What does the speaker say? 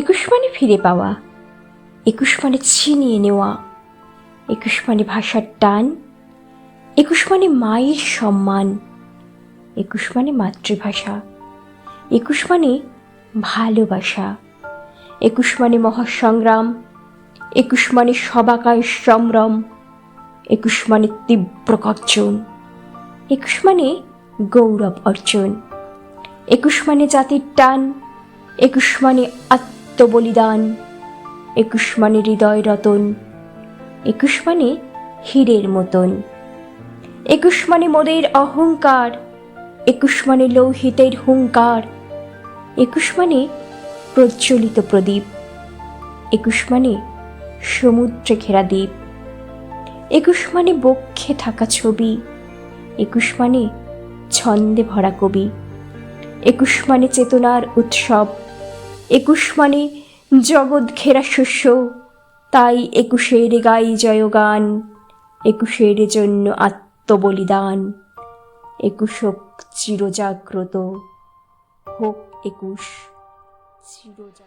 একুশ মানে ফিরে পাওয়া। একুশ মানে ছিনিয়ে নেওয়া। একুশ মানে ভাষার টান। একুশ মানে মায়ের সম্মান। একুশ মানে মাতৃভাষা। একুশ মানে ভালোবাসা। একুশ মানে মহাসংগ্রাম। একুশ মানে সবাকায় সম্ভ্রম। একুশ মানে তীব্র গর্জন। একুশ মানে গৌরব অর্জন। একুশ মানে জাতির টান। একুশ মানে আত্মবলিদান একুশ মানে হৃদয় রতন। একুশ মানে হীরের মতন। একুশ মানে মোদের অহংকার। একুশ মানে লৌহিতের হুঙ্কার। একুশ মানে প্রজ্বলিত প্রদীপ। একুশ মানে সমুদ্রে ঘেরা দ্বীপ। একুশ মানে বক্ষে থাকা ছবি। একুশ মানে ছন্দে ভরা কবি। একুশ মানে চেতনার উৎসব। একুশ মানে জগৎ ঘেরা শস্য, তাই একুশের গাই জয়গান, একুশের জন্য আত্মবলিদান একুশ হোক চিরজাগ্রত, হোক একুশ চিরজাগ্রত।